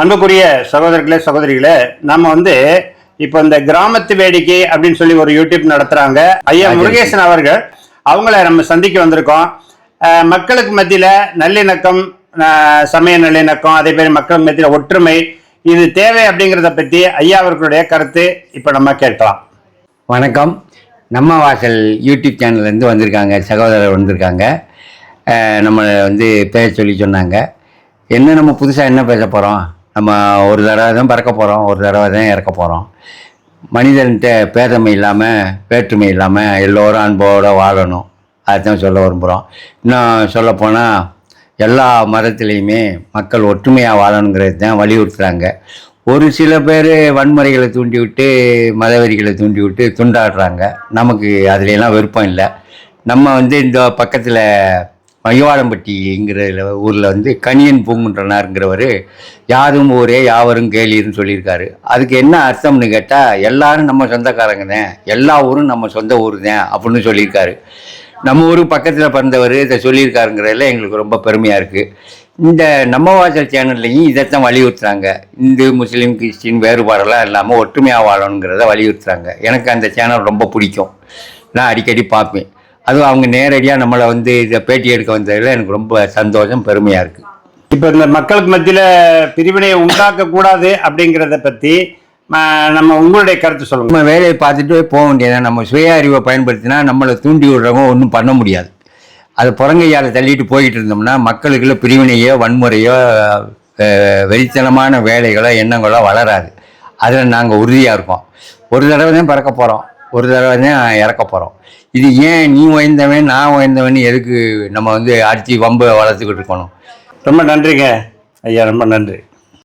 அன்புக்குரிய சகோதரர்களே சகோதரிகளே நம்ம வந்து இப்போ இந்த கிராமத்து வேடிக்கை அப்படின்னு சொல்லி ஒரு யூடியூப் நடத்துறாங்க. ஐயா முருகேசன் அவர்கள் அவங்கள நம்ம சந்திக்க வந்திருக்கோம். மக்களுக்கு மத்தியில நல்லிணக்கம் சமய நல்லிணக்கம் அதே மாதிரி மக்களுக்கு மத்தியில ஒற்றுமை இது தேவை அப்படிங்கிறத பத்தி ஐயா அவர்களுடைய கருத்து இப்போ நம்ம கேட்கலாம். வணக்கம். நம்ம வாசல் யூடியூப் சேனல்லேருந்து வந்திருக்காங்க சகோதரர் வந்திருக்காங்க. நம்மளை வந்து பேச சொல்லி சொன்னாங்க. என்ன நம்ம புதுசாக என்ன பேச போகிறோம் நம்ம ஒரு தடவை தான் பறக்க போகிறோம் ஒரு தடவை தான் இறக்க போகிறோம் மனிதன்கிட்ட பேதமை இல்லாமல் வேற்றுமை இல்லாமல் எல்லோரும் அன்போடு வாழணும். அதுதான் சொல்ல விரும்புகிறோம் இன்னும் சொல்லப்போனால் எல்லா மதத்திலையுமே மக்கள் ஒற்றுமையாக வாழணுங்கிறது தான் வலியுறுத்துகிறாங்க ஒரு சில பேர் வன்முறைகளை தூண்டி விட்டு மதவெறிகளை தூண்டி விட்டு துண்டாடுறாங்க. நமக்கு அதுலலாம் விருப்பம் இல்லை. நம்ம வந்து இந்த பக்கத்தில் மையவாளம்பட்டிங்கிற ஊரில் வந்து கணியன் பூங்குன்றனாருங்கிறவர் யாரும் ஊரே யாவரும் கேளீர்னு சொல்லியிருக்காரு. அதுக்கு என்ன அர்த்தம்னு கேட்டால் எல்லாரும் நம்ம சொந்தக்காரங்க தான் எல்லா ஊரும் நம்ம சொந்த ஊர் தான் அப்படின்னு சொல்லியிருக்காரு. நம்ம ஊர் பக்கத்தில் பிறந்தவர் இதை சொல்லியிருக்காருங்கிறதுல எங்களுக்கு ரொம்ப பெருமையாக இருக்குது இந்த நம்ம வாசல் சேனல்லையும் இதைத்தான் வலியுறுத்துறாங்க. இந்து முஸ்லீம் கிறிஸ்டின் வேறுபாடெல்லாம் இல்லாமல் ஒற்றுமையாக வாழணுங்கிறத வலியுறுத்துறாங்க. எனக்கு அந்த சேனல் ரொம்ப பிடிக்கும். நான் அடிக்கடி பார்ப்பேன். அதுவும் அவங்க நேரடியாக நம்மளை வந்து இதை பேட்டி எடுக்க வந்ததில் எனக்கு ரொம்ப சந்தோஷம் பெருமையாக இருக்குது இப்போ இந்த மக்களுக்கு மத்தியில பிரிவினையை உண்டாக்க கூடாது அப்படிங்கிறத ம- நம்ம உங்களுடைய கருத்து சொல்லுங்க. நம்ம வேலையை பார்த்துட்டு போக வேண்டியதான் நம்ம சுய அறிவை பயன்படுத்தினா நம்மளை தூண்டி விடுறவங்க ஒன்றும் பண்ண முடியாது. அது புறங்கையால் தள்ளிட்டு போயிட்டு இருந்தோம்னா மக்களுக்குள்ள பிரிவினையோ வன்முறையோ வெறித்தனமான வேலைகளோ எண்ணங்களோ வளராது. அதில் நாங்கள் உறுதியாக இருக்கோம். ஒரு தடவை தான் பறக்க போகிறோம் ஒரு தடவை தான் இறக்க போகிறோம் இது ஏன் நீ உயர்ந்தவன் நான் உயர்ந்தவன் எதுக்கு நம்ம வந்து அடித்து வம்பை வளர்த்துக்கிட்டு இருக்கணும்? ரொம்ப நன்றிங்க. ஐயா ரொம்ப நன்றி.